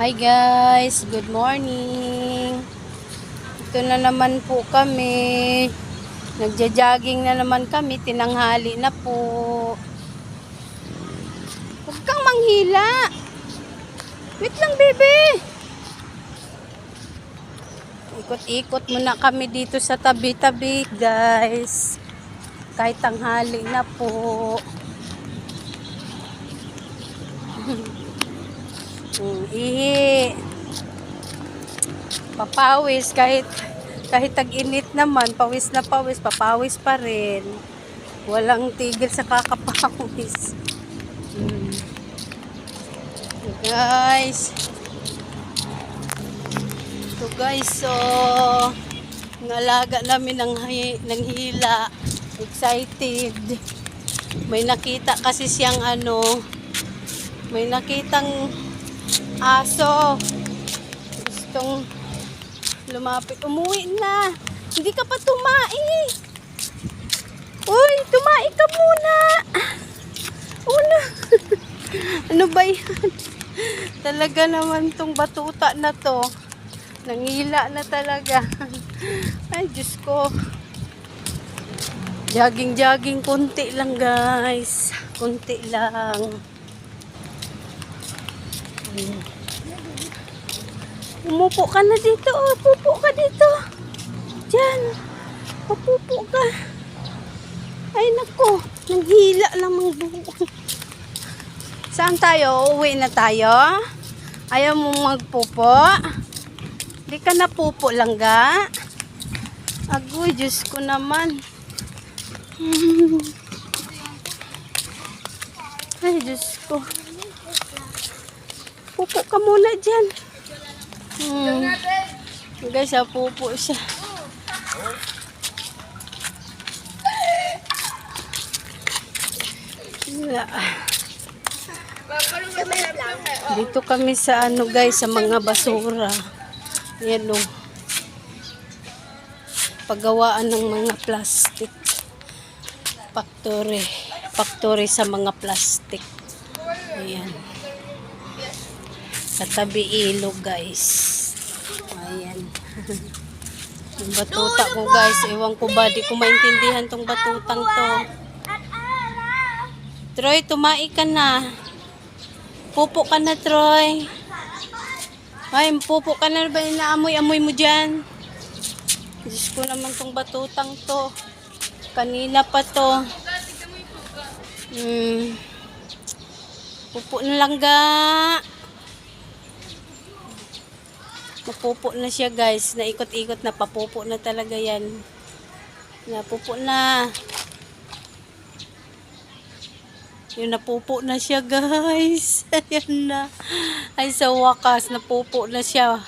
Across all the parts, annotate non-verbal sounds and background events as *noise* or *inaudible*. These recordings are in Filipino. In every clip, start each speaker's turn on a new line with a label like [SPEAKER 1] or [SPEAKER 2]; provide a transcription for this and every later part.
[SPEAKER 1] Hi guys, good morning. Ito na naman po kami. Nagja-jogging na naman kami, tinanghali na po. Huwag kang manghila. Wait lang, bebe. Ikot-ikot muna kami dito sa tabi-tabi, guys. Kahit tanghali na po. Mm, ihi. Papawis kahit kahit tag-init naman, pawis na pawis, papawis pa rin. Walang tigil sa kakapawis. Mm. Guys. So guys, so nalaga namin ng, hi- ng hila. Excited. May nakita kasi siyang ano, may nakitang aso. Gustong lumapit. Umuwi na. Hindi ka pa tumai. Uy, tumai ka muna. Una. *laughs* ano ba yan? Talaga naman tong batuta na to. Nangila na talaga. *laughs* Ay, Diyos ko. Jogging-jogging, kunti lang guys. Kunti lang. Umupo ka na dito. Oh, ka dito. Diyan. Mapupo ka. Ay, nako. Nanghila lang mga buko. Saan tayo? Uwi na tayo? Ayaw mo magpupo? Di ka na pupo lang ga? Agoy, Diyos ko naman. Ay, Diyos ko. Pupo ka muna dyan. Guys, ah, pupo siya. Wala. Dito kami sa ano guys, sa mga basura. Yan o. Paggawaan ng mga plastic. Factory. Factory sa mga plastic. Ayan. Sa tabi ilog guys. Ayan. *laughs* Yung batuta ko guys. Ewan ko ba. Di ko maintindihan tong batutang to. Troy, tumai ka na. Pupo ka na, Troy. Ay, pupo ka na ba? Inaamoy-amoy mo dyan. Diyos ko naman tong batutang to. Kanina pa to. Hmm. Pupo na lang ga. Mapupo na siya guys. Naikot-ikot na papupo na talaga yan. Napupo na. Yun, napupo na siya guys. *laughs* Ayan na. Ay sa wakas, napupo na siya.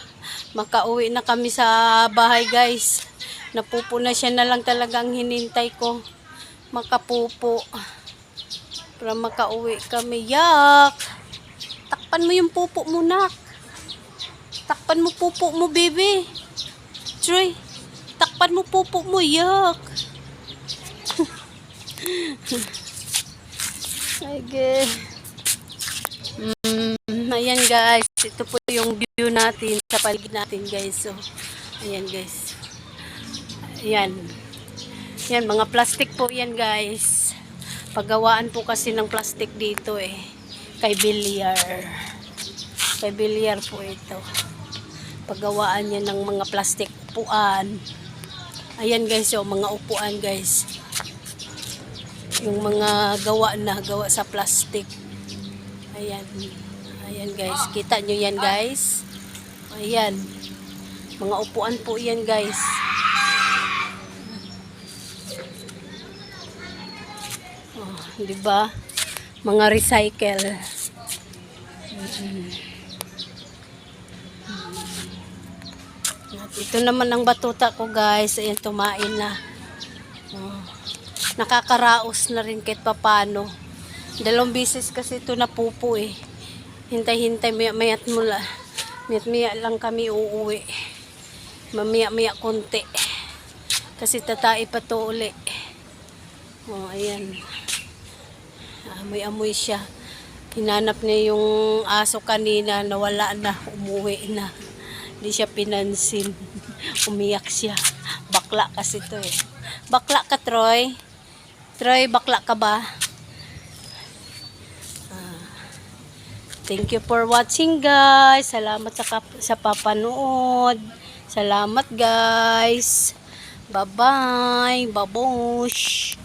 [SPEAKER 1] Makauwi na kami sa bahay guys. Napupo na siya na lang talagang hinintay ko. Makapupo. Para makauwi kami. Yak! Takpan mo yung pupo mo, nak. Takpan mo pupo mo, baby. Troy, takpan mo pupo mo, yak. Sige. *laughs* Mm, ayan guys, ito po yung view natin sa paligid natin guys. So, ayan guys. Ayan. Yan, mga plastic po yan guys. Paggawaan po kasi ng plastic dito eh. Kay Bilyar. Kay Bilyar po ito. Paggawaan niya ng mga plastic upuan. Ayan guys, yung mga upuan guys. Yung mga gawa na, gawa sa plastic. Ayan. Ayan guys. Kita nyo yan guys. Ayan. Mga upuan po yan guys. Oh, di ba? Mga recycle. Mm. Ito naman ang batuta ko guys. Ayan, tumain na. Oh. Nakakaraos na rin kahit papano. Dalawang bisis kasi ito napupo eh. Hintay-hintay, maya-mayat mula. Mayat-maya lang kami uuwi. Mamaya-maya konti. Kasi tatai pa to uli. Oh, ayan. Amoy-amoy siya. Hinanap niya yung aso kanina, nawala na, umuwi na. Hindi siya pinansin. *laughs* Umiyak siya. Bakla kasi to eh. Bakla ka, Troy? Troy, bakla ka ba? Ah. Thank you for watching, guys. Salamat sa, sa papanood. Salamat, guys. Bye-bye. Babush.